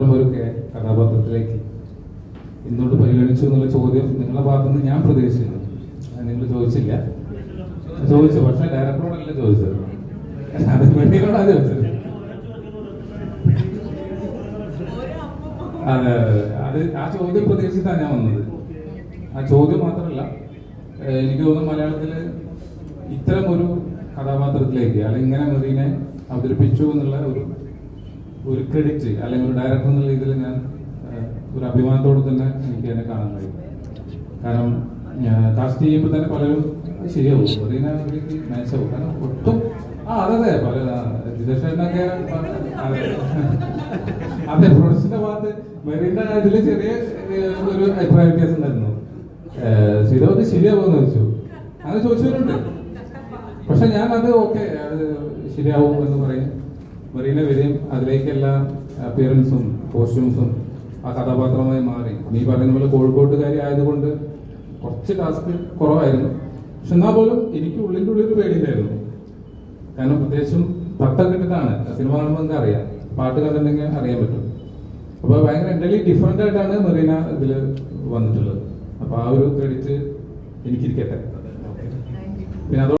ഒരു കേ- കഥാപാത്രത്തിലേക്ക് ഇന്നോട്ട് പരിഗണിച്ചു എന്നുള്ള ചോദ്യം നിങ്ങളുടെ ഭാഗത്തുനിന്ന് ഞാൻ പ്രതീക്ഷിക്കുന്നു നിങ്ങൾ ചോദിച്ചില്ല. ചോദിച്ചു. പക്ഷെ ഡയറക്ടറോടല്ല ചോദിച്ചത്. അത് പെണ്ണിനോടാ ചോദിച്ചത്. അതെ അതെ ആ ചോദ്യം പ്രതീക്ഷിച്ചിട്ടാണ് ഞാൻ വന്നത്. ആ ചോദ്യം മാത്രമല്ല എനിക്ക് തോന്നുന്നു മലയാളത്തിൽ ഇത്തരം ഒരു കഥാപാത്രത്തിലേക്ക് അല്ലെങ്കിൽ ഇങ്ങനെ മെറീനെ അവതരിപ്പിച്ചു എന്നുള്ള ഒരു ഒരു ക്രെഡിറ്റ് അല്ലെങ്കിൽ ഒരു ഡയറക്ടർ എന്നുള്ള രീതിയിൽ ഞാൻ ഒരു അഭിമാനത്തോടെ തന്നെ എനിക്ക് എന്നെ കാണാൻ കഴിയും. കാരണം കാസ്റ്റ് ചെയ്യുമ്പോൾ തന്നെ പലരും ശരിയാവും. അതിനെ മനസ്സാവും കാരണം ഒട്ടും ആ അതെ അതെ പല ജിതേഷനൊക്കെ അതെ പ്രൊഡക്ഷന്റെ ഭാഗത്ത് മെറീന്റെ കാര്യത്തിൽ ചെറിയ ഒരു അഭിപ്രായ വ്യത്യാസം ഉണ്ടായിരുന്നു. ശ്രീധവത് ശരിയാവുമെന്ന് ചോദിച്ചു. അങ്ങനെ ചോദിച്ചവരുണ്ട്. പക്ഷെ ഞാൻ അത് ഓക്കെ ശരിയാവും എന്ന് പറയും. മെറീന വരെയും അതിലേക്കെല്ലാ അപ്പിയറൻസും കോസ്റ്റ്യൂംസും ആ കഥാപാത്രമായി മാറി. നീ പറയുന്ന പോലെ കോഴിക്കോട്ടുകാരി ആയതുകൊണ്ട് കുറച്ച് ടാസ്ക് കുറവായിരുന്നു. പക്ഷെ എന്നാൽ പോലും എനിക്ക് ഉള്ളിന്റെ ഉള്ളിൽ പേടിയില്ലായിരുന്നു കാരണം പ്രത്യേകിച്ചും പത്തൊക്കെ ഇട്ടിട്ടാണ് സിനിമ കാണുമ്പോൾ നിങ്ങൾക്ക് അറിയാം. പാട്ട് കണ്ടിട്ടുണ്ടെങ്കിൽ അറിയാൻ പറ്റും. അപ്പോൾ ഭയങ്കര എന്റലി ഡിഫറെന്റ് ആയിട്ടാണ് മെറീന ഇതിൽ വന്നിട്ടുള്ളത്. അപ്പോൾ ആ ഒരു ക്രെഡിറ്റ് എനിക്കിരിക്കട്ടെ. പിന്നെ അതോ